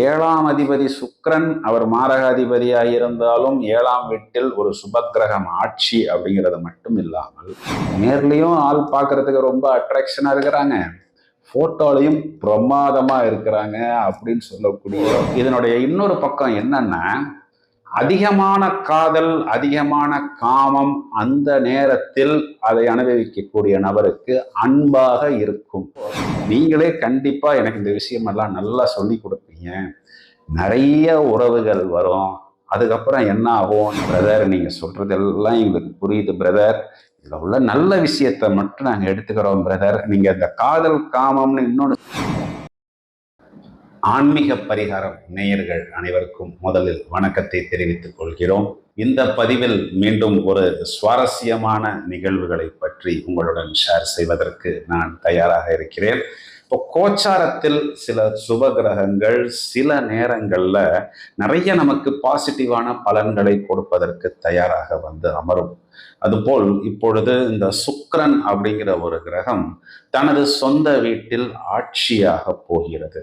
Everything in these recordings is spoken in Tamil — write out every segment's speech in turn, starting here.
ஏழாம் அதிபதி சுக்கிரன் அவர் மாரக அதிபதியாக இருந்தாலும் ஏழாம் வீட்டில் ஒரு சுபக்கிரகம் ஆட்சி அப்படிங்கிறது மட்டும் இல்லாமல் நேர்லேயும் ஆள் பார்க்கறதுக்கு ரொம்ப அட்ராக்ஷனாக இருக்கிறாங்க. போட்டோலையும் பிரமாதமாக இருக்கிறாங்க அப்படின்னு சொல்லக்கூடிய இதனுடைய இன்னொரு பக்கம் என்னன்னா அதிகமான காதல் அதிகமான காமம் அந்த நேரத்தில் அதை அனுபவிக்கக்கூடிய நபருக்கு அன்பாக இருக்கும். நீங்களே கண்டிப்பா எனக்கு இந்த விஷயமெல்லாம் நல்லா சொல்லி கொடுப்பீங்க. நிறைய உறவுகள் வரும். அதுக்கப்புறம் என்ன ஆகும்? பிரதர் நீங்கள் சொல்றதெல்லாம் எங்களுக்கு புரியுது பிரதர் இதில் உள்ள நல்ல விஷயத்த மட்டும் நாங்கள் எடுத்துக்கிறோம் பிரதர் நீங்கள் இந்த காதல் காமம்னு இன்னொன்று ஆன்மீக பரிகாரம் நேயர்கள் அனைவருக்கும் முதலில் வணக்கத்தை தெரிவித்துக் கொள்கிறோம். இந்த பதிவில் மீண்டும் ஒரு சுவாரஸ்யமான நிகழ்வுகளை பற்றி உங்களுடன் ஷேர் செய்வதற்கு நான் தயாராக இருக்கிறேன். இப்போ கோச்சாரத்தில் சில சுப கிரகங்கள் சில நேரங்களில் நிறைய நமக்கு பாசிட்டிவான பலன்களை கொடுப்பதற்கு தயாராக வந்து அமரும். அதுபோல் இப்பொழுது இந்த சுக்ரன் அப்படிங்கிற ஒரு கிரகம் தனது சொந்த வீட்டில் ஆட்சியாக போகிறது.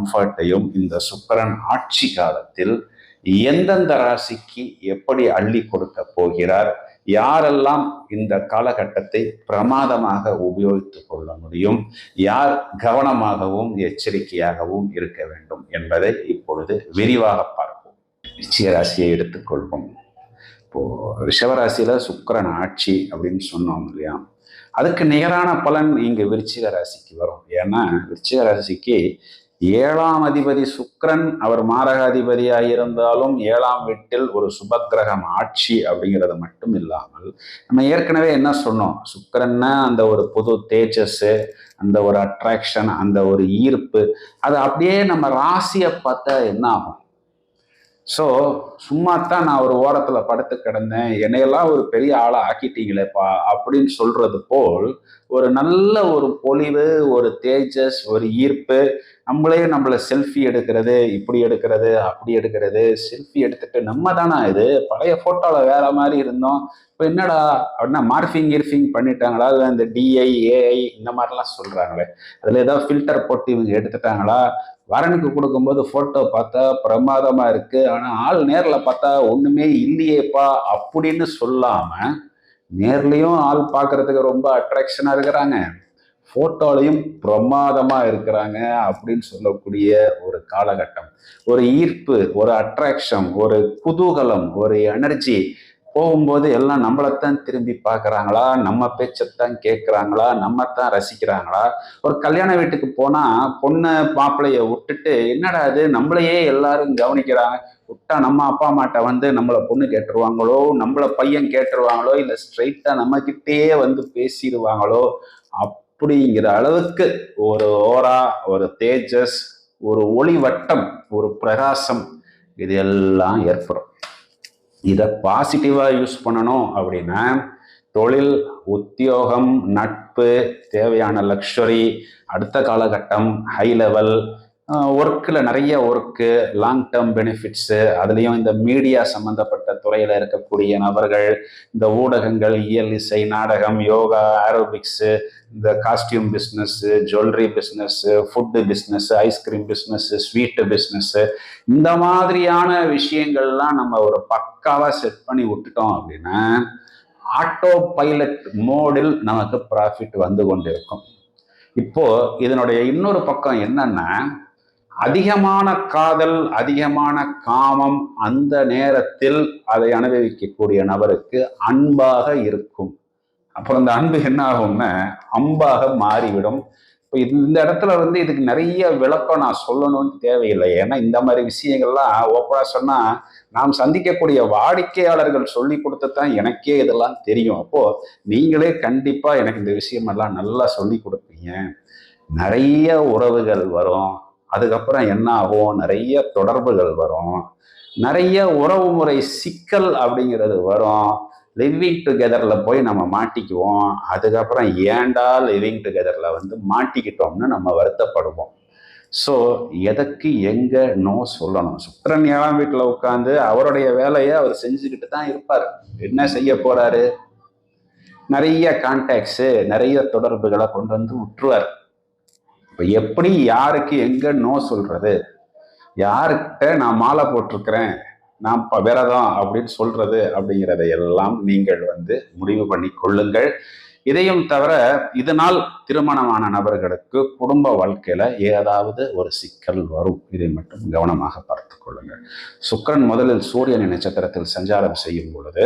கம்ஃபர்ட்டையும் இந்த சுக்கரன் ஆட்சி காலத்தில் எந்தெந்த ராசிக்கு எப்படி அள்ளி கொடுக்க போகிறார் யாரெல்லாம் இந்த காலகட்டத்தை பிரமாதமாக உபயோகித்துக் கொள்ள முடியும் யார் கவனமாகவும் எச்சரிக்கையாகவும் இருக்க வேண்டும் என்பதை இப்பொழுது விரிவாக பார்ப்போம். நிச்சயராசியை எடுத்துக்கொள்வோம். இப்போ ரிஷவராசியில சுக்கரன் ஆட்சி அப்படின்னு சொன்னோம் இல்லையா? அதுக்கு நிகரான பலன் இங்கு விருச்சிக ராசிக்கு வரும். ஏன்னா விருச்சிக ராசிக்கு ஏழாம் அதிபதி சுக்ரன் அவர் மாரகாதிபதியாக இருந்தாலும் ஏழாம் வீட்டில் ஒரு சுபக்கிரகம் ஆட்சி அப்படிங்கிறது மட்டும் இல்லாமல் நம்ம ஏற்கனவே என்ன சொன்னோம்? சுக்கரன்னா அந்த ஒரு புது தேஜஸ் அந்த ஒரு அட்ராக்ஷன் அந்த ஒரு ஈர்ப்பு. அது அப்படியே நம்ம ராசியை பார்த்தா என்ன ஆகும் ஸோ சும்மா தான் நான் ஒரு ஓரத்தில் படுத்து கிடந்தேன். என்னையெல்லாம் ஒரு பெரிய ஆளை ஆக்கிட்டீங்களேப்பா அப்படின்னு சொல்றது போல் ஒரு நல்ல ஒரு பொலிவு ஒரு தேஜஸ் ஒரு ஈர்ப்பு நம்மளே நம்மளை செல்ஃபி எடுக்கிறது இப்படி எடுக்கிறது அப்படி எடுக்கிறது செல்ஃபி எடுத்துட்டு நம்ம தானா இது? பழைய ஃபோட்டோவில் வேற மாதிரி இருந்தோம். இப்போ என்னடா அப்படின்னா மார்ஃபிங் கிர்ஃபிங் பண்ணிட்டாங்களா? இல்லை இந்த டிஐ ஏஐ இந்த மாதிரிலாம் சொல்கிறாங்களே அதில் ஏதாவது ஃபில்டர் போட்டு இவங்க எடுத்துட்டாங்களா? வரனுக்கு கொடுக்கும்போது ஃபோட்டோ பார்த்தா பிரமாதமாக இருக்குது ஆனால் ஆள் நேரில் பார்த்தா ஒன்றுமே இல்லையேப்பா அப்படின்னு சொல்லாமல் நேர்லேயும் ஆள் பார்க்கறதுக்கு ரொம்ப அட்ராக்ஷனாக இருக்கிறாங்க. போட்டோலையும் பிரமாதமாக இருக்கிறாங்க அப்படின்னு சொல்லக்கூடிய ஒரு காலகட்டம். ஒரு ஈர்ப்பு ஒரு அட்ராக்ஷன் ஒரு குதூகலம் ஒரு எனர்ஜி போகும்போது எல்லாம் நம்மளைத்தான் திரும்பி பார்க்குறாங்களா? நம்ம பேச்சைத்தான் கேட்குறாங்களா? நம்ம தான் ரசிக்கிறாங்களா? ஒரு கல்யாண வீட்டுக்கு போனால் பொண்ணை மாப்பிள்ளைய விட்டுட்டு என்னடா இது? நம்மளையே எல்லாரும் கவனிக்கிறாங்க. விட்டா நம்ம அப்பா அம்மாட்ட வந்து நம்மளை பொண்ணு கேட்டுருவாங்களோ? நம்மள பையன் கேட்டுருவாங்களோ? இல்லை ஸ்ட்ரைட்டாக நம்மக்கிட்டேயே வந்து பேசிடுவாங்களோ? அப் அப்படிங்கிற அளவுக்கு ஒரு ஓரா ஒரு தேஜஸ் ஒரு ஒளி வட்டம் ஒரு பிரகாசம் இது எல்லாம் ஏற்படும். இதை பாசிட்டிவாக யூஸ் பண்ணணும் அப்படின்னா தொழில் உத்தியோகம் நட்பு தேவையான லக்ஷரி அடுத்த காலகட்டம் ஹை லெவல் ஒர்க்கில் நிறைய ஒர்க்கு லாங் டேர்ம் பெனிஃபிட்ஸு அதுலேயும் இந்த மீடியா சம்மந்தப்பட்ட துறையில் இருக்கக்கூடிய நபர்கள் இந்த ஊடகங்கள் இயல் இசை நாடகம் யோகா ஆரோபிக்ஸு இந்த costume business jewellery business food business ice cream business sweet business இந்த மாதிரியான விஷயங்கள்லாம் நம்ம ஒரு பக்காவாக செட் பண்ணி விட்டுட்டோம் அப்படின்னா ஆட்டோ பைலட் மோடில் நமக்கு ப்ராஃபிட் வந்து கொண்டிருக்கும். இப்போ இதனுடைய இன்னொரு பக்கம் என்னன்னா அதிகமான காதல் அதிகமான காமம் அந்த நேரத்தில் அதை அனுபவிக்கக்கூடிய நபருக்கு அன்பாக இருக்கும். அப்புறம் இந்த அன்பு என்ன ஆகும்னா அம்பாக மாறிவிடும். இப்போ இந்த இடத்துல வந்து இதுக்கு நிறைய விளக்கம் நான் சொல்லணும்னு தேவையில்லை. ஏன்னா இந்த மாதிரி விஷயங்கள்லாம் ஓப்பனாக சொன்னால் நாம் சந்திக்கக்கூடிய வாடிக்கையாளர்கள் சொல்லி கொடுத்து தான் எனக்கே இதெல்லாம் தெரியும். அப்போது நீங்களே கண்டிப்பாக எனக்கு இந்த விஷயமெல்லாம் நல்லா சொல்லி கொடுப்பீங்க. நிறைய உறவுகள் வரும். அதுக்கப்புறம் என்ன ஆகும் நிறைய தொடர்புகள் வரும். நிறைய உறவு முறை சிக்கல் அப்படிங்கிறது வரும். லிவிங் டுகெதரில் போய் நம்ம மாட்டிக்குவோம். அதுக்கப்புறம் ஏண்டா லிவிங் டுகெதரில் வந்து மாட்டிக்கிட்டோம்னு நம்ம வருத்தப்படுவோம். ஸோ எதற்கு எங்கே நோ சொல்லணும். சுக்கரன் ஏழாம் வீட்டில் உட்காந்து அவருடைய வேலையை அவர் செஞ்சுக்கிட்டு தான் இருப்பார். என்ன செய்ய போகிறாரு நிறைய கான்டாக்ட்ஸு நிறைய தொடர்புகளை கொண்டு வந்து விட்டுருவார். இப்போ எப்படி யாருக்கு எங்கே நோ சொல்கிறது யாருக்கிட்ட நான் மாலை போட்டிருக்கிறேன் நான் விரதம் அப்படின்னு சொல்றது அப்படிங்கிறத எல்லாம் நீங்கள் வந்து முடிவு பண்ணி கொள்ளுங்கள். இதையும் தவிர இதனால் திருமணமான நபர்களுக்கு குடும்ப வாழ்க்கையில ஏதாவது ஒரு சிக்கல் வரும். இதை மட்டும் கவனமாக பார்த்து கொள்ளுங்கள். சுக்கரன் முதலில் சூரியன் நட்சத்திரத்தில் சஞ்சாரம் செய்யும் பொழுது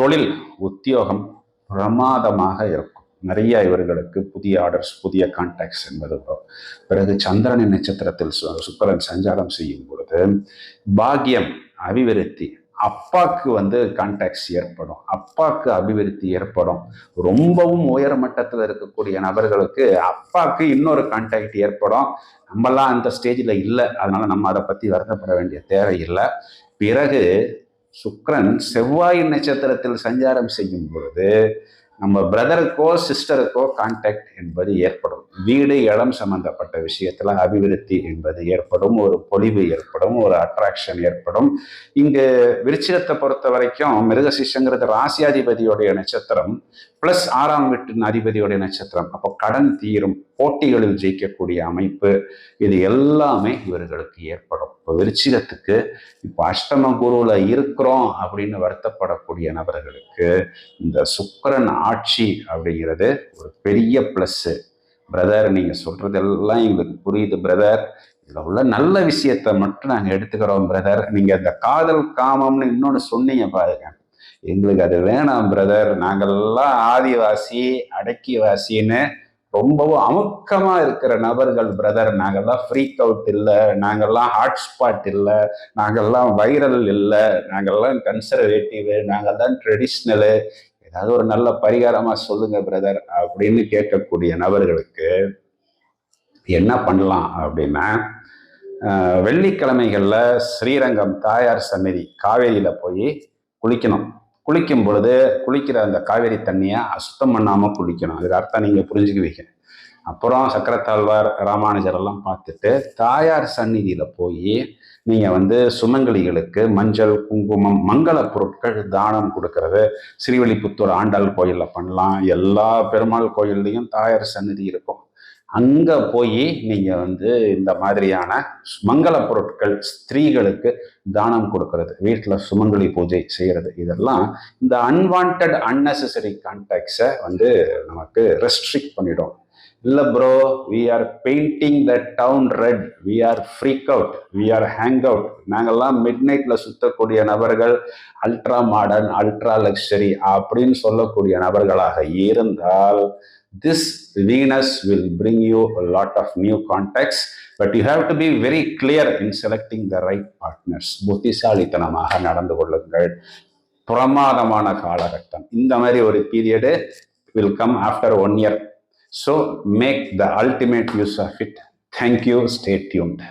தொழில் உத்தியோகம் பிரமாதமாக இருக்கும். நிறைய இவர்களுக்கு புதிய ஆர்டர்ஸ் புதிய கான்டாக்ட்ஸ் என்பது வரும். பிறகு சந்திரனின் நட்சத்திரத்தில் சு- சஞ்சாரம் செய்யும் பொழுது பாக்கியம் அபிவிருத்தி அப்பாக்கு வந்து கான்டாக்ட்ஸ் ஏற்படும். அப்பாக்கு அபிவிருத்தி ஏற்படும். ரொம்பவும் உயர் மட்டத்தில் இருக்கக்கூடிய நபர்களுக்கு அப்பாக்கு இன்னொரு கான்டாக்ட் ஏற்படும். நம்மலாம் அந்த ஸ்டேஜில் இல்லை. அதனால நம்ம அதை பற்றி வருத்தப்பட வேண்டிய தேவை இல்லை. பிறகு சுக்ரன் செவ்வாய் நட்சத்திரத்தில் சஞ்சாரம் செய்யும் பொழுது நம்ம பிரதருக்கோ சிஸ்டருக்கோ கான்டாக்ட் என்பது ஏற்படும். வீடு இடம் சம்பந்தப்பட்ட விஷயத்துல அபிவிருத்தி என்பது ஏற்படும் ஒரு பொலிவு ஏற்படும் ஒரு அட்ராக்ஷன் ஏற்படும். இங்கு விருச்சிகத்தை பொறுத்த வரைக்கும் மிருகசிஷங்கிறது ராசியாதிபதியோடைய நட்சத்திரம். பிளஸ் ஆறாம் வீட்டின் அதிபதியுடைய நட்சத்திரம். அப்போ கடன் தீரும் போட்டிகளில் ஜெயிக்கக்கூடிய அமைப்பு. இது எல்லாமே இவர்களுக்கு ஏற்படும். இப்போ விருச்சிகத்துக்கு இப்போ அஷ்டம குருவில் இருக்கிறோம் அப்படின்னு வருத்தப்படக்கூடிய நபர்களுக்கு இந்த சுக்கரன் ஆட்சி அப்படிங்கிறது ஒரு பெரிய ப்ளஸ்ஸு பிரதர் நீங்கள் சொல்கிறதெல்லாம் எங்களுக்கு புரியுது பிரதர் இதில் உள்ள நல்ல விஷயத்தை மட்டும் நாங்கள் எடுத்துக்கிறோம் பிரதர் நீங்கள் இந்த காதல் காமம்னு இன்னொன்று சொன்னீங்க பாருங்க. எங்களுக்கு அது வேணாம் பிரதர் நாங்கள்லாம் ஆதிவாசி அடக்கிவாசின்னு ரொம்பவும் அமுக்கமாக இருக்கிற நபர்கள் பிரதர் நாங்கள்லாம் ஃப்ரீக் அவுட் இல்லை. நாங்கள்லாம் ஹாட்ஸ்பாட் இல்லை. நாங்கெல்லாம் வைரல் இல்லை. நாங்கெல்லாம் கன்சர்வேட்டிவ் தான் ட்ரெடிஷ்னலு ஏதாவது ஒரு நல்ல பரிகாரமாக சொல்லுங்க பிரதர் அப்படின்னு கேட்கக்கூடிய நபர்களுக்கு என்ன பண்ணலாம் அப்படின்னா வெள்ளிக்கிழமைகளில் ஸ்ரீரங்கம் தாயார் சமிதி காவேரியில் போய் குளிக்கணும். குளிக்கும் பொழுது குளிக்கிற அந்த காவேரி தண்ணியை அசுத்தம் பண்ணாமல் குளிக்கணும். அதுக்கு அர்த்தம் நீங்கள் புரிஞ்சுக்குவீங்க. அப்புறம் சக்கரத்தாழ்வார் ராமானுஜர் எல்லாம் பார்த்துட்டு தாயார் சந்நிதியில் போய் நீங்கள் வந்து சுமங்கலிகளுக்கு மஞ்சள் குங்குமம் மங்கள பொருட்கள் தானம் கொடுக்கறது ஸ்ரீவில்லிபுத்தூர் ஆண்டாள் கோயிலில் பண்ணலாம். எல்லா பெருமாள் கோயில்லையும் தாயார் சந்நிதி இருக்கும். அங்கே போய் நீங்கள் வந்து இந்த மாதிரியான மங்கள பொருட்கள் ஸ்திரீகளுக்கு தானம் கொடுக்கறது. வீட்டில் சுமங்கலி பூஜை செய்கிறது இதெல்லாம் இந்த அன்வான்ட் அன்னெசரி கான்டாக்ட்ஸை வந்து நமக்கு ரெஸ்ட்ரிக்ட் பண்ணிடும். இல்லை bro we are painting the town red we are freak out we are hang out நாங்கள்லாம் மிட் நைட்டில் சுத்தக்கூடிய நபர்கள் அல்ட்ரா மாடர்ன் அல்ட்ரா லக்ஸரி அப்படின்னு சொல்லக்கூடிய நபர்களாக இருந்தால் this Venus will bring you lot of new contacts but you have to be very clear in selecting the right partners புத்திசாலித்தனமாக நடந்து கொள்ளுங்கள். பிரமாதமான காலகட்டம். இந்த மாதிரி ஒரு period will come after one year So make the ultimate use of it. Thank you. Stay tuned.